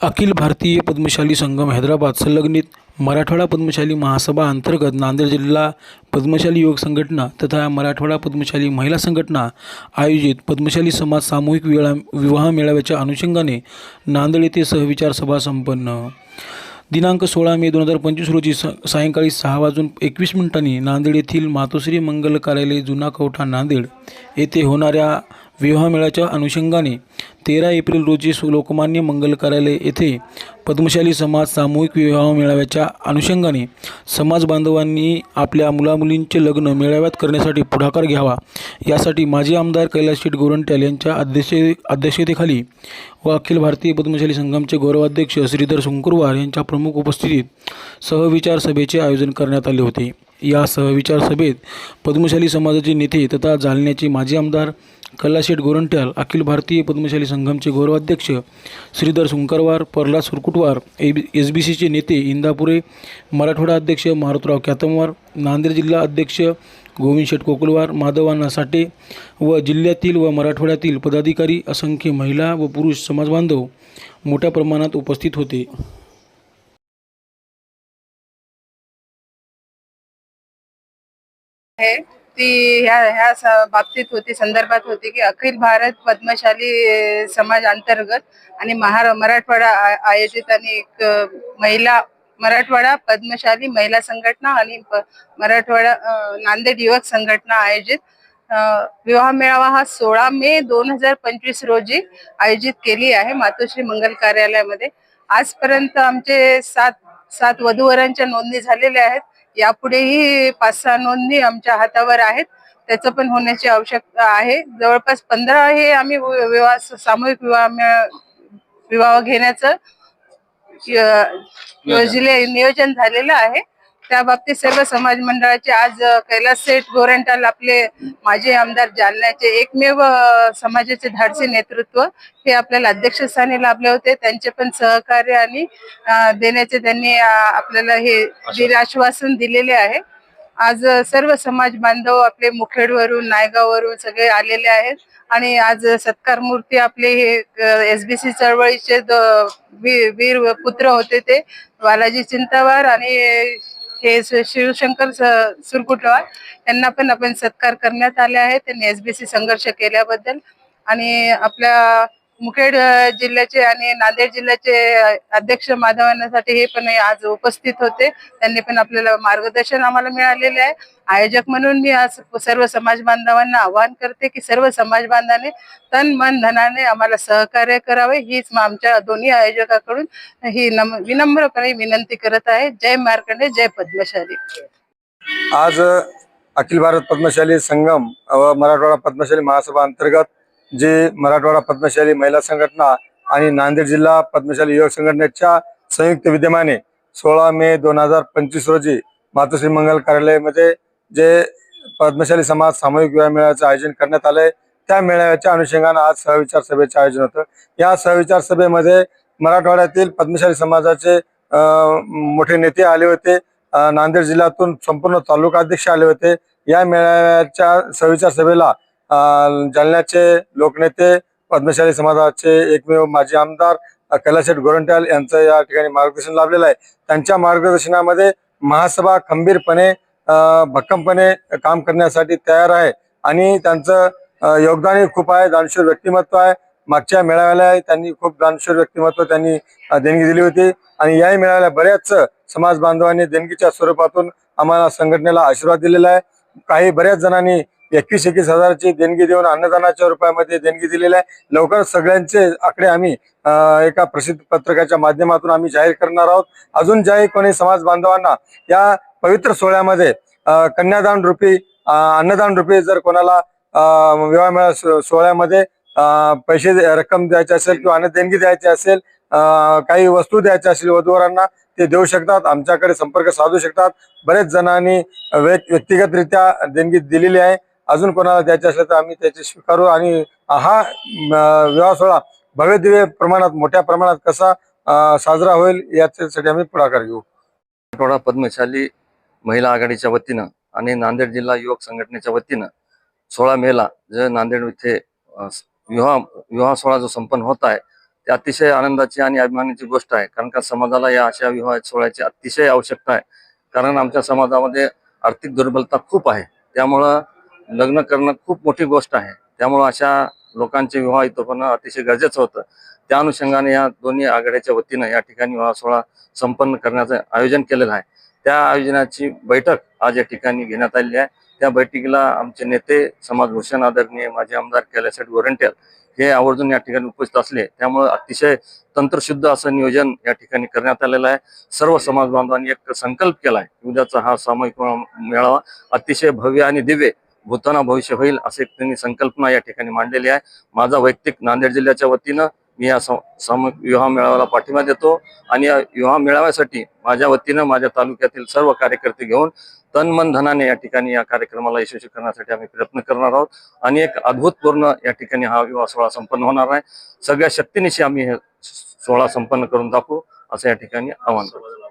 अखिल भारतीय पद्मशाली संगम हैदराबाद संलग्नित मराठवाडा पद्मशाली महासभा अंतर्गत नांदेड जिल्हा पद्मशाली युवक संघटना तथा मराठवाडा पद्मशाली महिला संघटना आयोजित पद्मशाली समाज सामूहिक विळा विवाह मेळाव्याच्या अनुषंगाने नांदेड येथे सहविचार सभा संपन्न. दिनांक सोळा मे दोन हजार पंचवीस रोजी स सायंकाळी सहा वाजून एकवीस मिनिटांनी नांदेड येथील मातोश्री मंगल कार्यालय जुना कवठा नांदेड येथे होणाऱ्या विवाह मेळ्याच्या अनुषंगाने तेरा एप्रिल रोजी लोकमान्य मंगल कार्यालय येथे पद्मशाली समाज सामूहिक विवाह मेळाव्याच्या अनुषंगाने समाज बांधवांनी आपल्या मुलामुलींचे लग्न मेळाव्यात करण्यासाठी पुढाकार घ्यावा. यासाठी माजी आमदार कैलास शेठ गोरंट्याल यांच्या अध्यक्ष अध्यक्षतेखाली व अखिल भारतीय पद्मशाली संघामचे गौरवाध्यक्ष श्रीधर शंकुरवार यांच्या प्रमुख उपस्थितीत सहविचार सभेचे आयोजन करण्यात आले होते. या सहविचार सभेत पद्मशाली समाजाचे नेते तथा जालन्याचे माजी आमदार कल्लाशेठ गोरंट्याल अखिल भारतीय पद्मशाली संघमचे गौरवाध्यक्ष Shridhar Sunkarwar Pralhad Surkutwar A B S B सीचे नेते इंदापुरे मराठवाडा अध्यक्ष मारुतराव कॅतमवार नांदेड जिल्हा अध्यक्ष गोविंद शेठ कोकुलवार माधवांना साठे व जिल्ह्यातील व मराठवाड्यातील पदाधिकारी असंख्य महिला व पुरुष समाजबांधव मोठ्या प्रमाणात उपस्थित होते. आहे. ती ह्या ह्या बाबतीत होती संदर्भात होती की अखिल भारत पद्मशाली समाज अंतर्गत आणि महारा मराठवाडा आयोजित आणि एक महिला मराठवाडा पद्मशाली महिला संघटना आणि मराठवाडा नांदेड युवक संघटना आयोजित. विवाह मेळावा हा सोळा मे दोन हजार पंचवीस रोजी आयोजित केली आहे मातोश्री मंगल कार्यालयामध्ये. आजपर्यंत आमचे सात सात वधूवरांच्या नोंदणी झालेल्या आहेत. यापुढेही पाच सहा नोंदणी आमच्या हातावर आहेत. त्याचं पण होण्याची आवश्यकता आहे. जवळपास पंधरा हे आम्ही विवाह सामूहिक विवाह विवाह घेण्याचं योजले नियोजन झालेलं आहे. त्या बाबतीत सर्व समाज मंडळाचे आज कैलास सेठ गोरेंटाल आपले माजी आमदार जालन्याचे एकमेव समाजाचे धाडसी नेतृत्व हे आपल्याला अध्यक्षस्थानी लाभले होते. त्यांचे पण सहकार्य आणि देण्याचे त्यांनी आपल्याला हे दिले आश्वासन दिलेले आहे. आज सर्व समाज बांधव आपले मुखेडवरून नायगाववरून सगळे आलेले आहेत आणि आज सत्कार मूर्ती आपले हे एसबीसी चळवळीचे द- वी- वीर पुत्र होते ते. बालाजी चिंतावार आणि हे शिवशंकर सुरकुटवार यांना पण आपण सत्कार करण्यात आले आहे त्यांनी एसबीसी संघर्ष केल्याबद्दल आणि आपल्या मुखेड जिल्ह्याचे आणि नांदेड जिल्ह्याचे अध्यक्ष माधवांसाठी हे पण आज उपस्थित होते. त्यांनी पण आपल्याला मार्गदर्शन आम्हाला मिळालेले आहे. आयोजक म्हणून मी आज सर्व समाज बांधवांना आवाहन करते की सर्व समाज बांधवांनी तन मन धनाने आम्हाला सहकार्य करावे. हीच आमच्या दोन्ही आयोजकाकडून ही नम विनम्रपणे विनंती करत आहे. जय मार्कंडे जय पद्मशाली. आज अखिल भारत पद्मशाली संगम व मराठवाडा पद्मशाली महासभा अंतर्गत जे मराठवाडा पद्मशाली महिला संघटना आणि नांदेड जिल्हा पद्मशाली युवक संघटनेच्या संयुक्त विद्यमाने सोळा मे दोन हजार पंचवीस रोजी मातोश्री मंगल कार्यालयामध्ये जे पद्मशाली समाज सामूहिक विवाह मेळाव्याचं आयोजन करण्यात आलंय त्या मेळाव्याच्या अनुषंगानं आज सहविचार सभेचं आयोजन होतं. या सहविचार सभेमध्ये मराठवाड्यातील पद्मशाली समाजाचे मोठे नेते आले होते नांदेड जिल्ह्यातून संपूर्ण तालुका अध्यक्ष आले होते. या मेळाव्याच्या सविचार सभेला जालन्याचे लोकनेते पद्मशाली समाजाचे एकमेव माजी आमदार कैलाशेठ गोरंट्याल यांचं या ठिकाणी मार्गदर्शन लाभलेलं आहे. त्यांच्या मार्गदर्शनामध्ये महासभा खंबीरपणे भक्कमपणे काम करण्यासाठी तयार आहे आणि त्यांचं योगदानही खूप आहे. दानशूर व्यक्तिमत्व आहे. मागच्या मेळाव्याला त्यांनी खूप दानशूर व्यक्तिमत्व त्यांनी देणगी दिली होती आणि याही मेळाव्याला बऱ्याच समाज बांधवांनी देणगीच्या स्वरूपातून आम्हाला संघटनेला आशीर्वाद दिलेला आहे. काही बऱ्याच जणांनी एकवीस एकवीस हजाराची देणगी देऊन अन्नदानाच्या रुपयामध्ये देणगी दिलेली आहे. लवकरच सगळ्यांचे आकडे आम्ही एका प्रसिद्ध पत्रकाच्या माध्यमातून आम्ही जाहीर करणार आहोत. अजून ज्याही कोणी समाज बांधवांना या पवित्र सोहळ्यामध्ये कन्यादान रुपी अन्नदान रुपी जर कोणाला विवाह मेळा सोहळ्यामध्ये पैसे रक्कम द्यायची असेल किंवा अन्न देणगी द्यायची असेल अं, काही वस्तू द्यायच्या असेल वधूवरांना ते देऊ शकतात. आमच्याकडे संपर्क साधू शकतात. बरेच जणांनी व्यक्तिगतरित्या देणगी दिलेली आहे. अजून कोणाला द्यायचे असेल तर आम्ही त्याचे स्वीकारू. आणि हा विवाह सोहळा भव्य दिव्य प्रमाणात मोठ्या प्रमाणात कसा साजरा होईल याच्यासाठी आम्ही पुढाकार घेऊ. मराठवाडा पद्मशाली महिला आघाडीच्या वतीनं आणि नांदेड जिल्हा युवक संघटनेच्या वतीनं सोळा मेला. जे नांदेड इथे विवाह विवाह सोहळा जो संपन्न होत आहे ते अतिशय आनंदाची आणि अभिमानाची गोष्ट आहे. कारण का समाजाला या अशा विवाह सोहळ्याची अतिशय आवश्यकता आहे. कारण आमच्या समाजामध्ये आर्थिक दुर्बलता खूप आहे. त्यामुळं लग्न करणं खूप मोठी गोष्ट आहे. त्यामुळं अशा लोकांचे विवाह इथं अतिशय गरजेचं होतं. त्या अनुषंगाने या दोन्ही आघाड्याच्या वतीनं या ठिकाणी विवाह सोहळा संपन्न करण्याचं आयोजन केलेलं आहे. त्या आयोजनाची बैठक आज या ठिकाणी घेण्यात आलेली आहे. त्या बैठकीला आमचे नेते समाजभूषण आदरणीय माजी आमदार कैलासट गोरंट्याल हे आवर्जून या ठिकाणी उपस्थित असले. त्यामुळे अतिशय तंत्रशुद्ध असं नियोजन या ठिकाणी करण्यात आलेलं आहे. सर्व समाज बांधवांनी एक संकल्प केला आहे उद्याचा हा सामूहिक मेळावा अतिशय भव्य आणि दिव्य भूताना भविष्य होईल असे त्यांनी संकल्पना या ठिकाणी मांडलेली आहे. माझा वैयक्तिक नांदेड जिल्ह्याच्या वतीनं मी या सम- सामूहिक विवाह मेळाव्याला पाठिंबा देतो आणि या विवाह मेळाव्यासाठी माझ्या वतीनं माझ्या तालुक्यातील सर्व कार्यकर्ते घेऊन तन मन धनाने या ठिकाणी या कार्यक्रमाला यशस्वी करण्यासाठी आम्ही प्रयत्न करणार आहोत. आणि एक अद्भुतपूर्ण या ठिकाणी हा विवाह सोहळा संपन्न होणार आहे. सगळ्या शक्तीनिशी आम्ही हे सोहळा संपन्न करून दाखवू. असं या ठिकाणी आवाहन करतो.